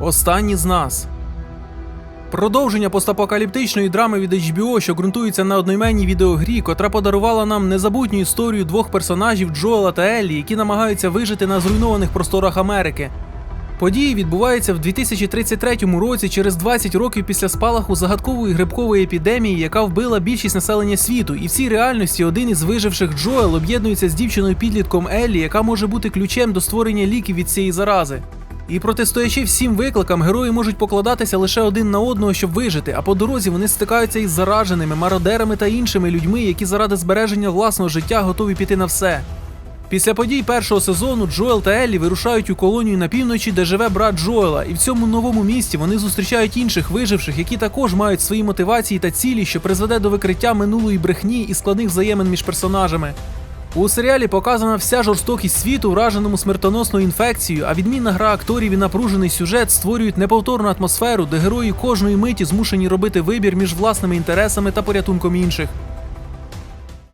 Останні з нас. Продовження постапокаліптичної драми від HBO, що ґрунтується на одноіменній відеогрі, котра подарувала нам незабутню історію двох персонажів Джоела та Еллі, які намагаються вижити на зруйнованих просторах Америки. Події відбуваються в 2033 році, через 20 років після спалаху загадкової грибкової епідемії, яка вбила більшість населення світу. І в цій реальності один із виживших Джоел об'єднується з дівчиною підлітком Еллі, яка може бути ключем до створення ліків від цієї зарази. І протистоячи всім викликам, герої можуть покладатися лише один на одного, щоб вижити, а по дорозі вони стикаються із зараженими, мародерами та іншими людьми, які заради збереження власного життя готові піти на все. Після подій першого сезону Джоел та Еллі вирушають у колонію на півночі, де живе брат Джоела, і в цьому новому місті вони зустрічають інших виживших, які також мають свої мотивації та цілі, що призведе до викриття минулої брехні і складних взаємин між персонажами. У серіалі показана вся жорстокість світу, враженому смертоносною інфекцією, а відмінна гра акторів і напружений сюжет створюють неповторну атмосферу, де герої кожної миті змушені робити вибір між власними інтересами та порятунком інших.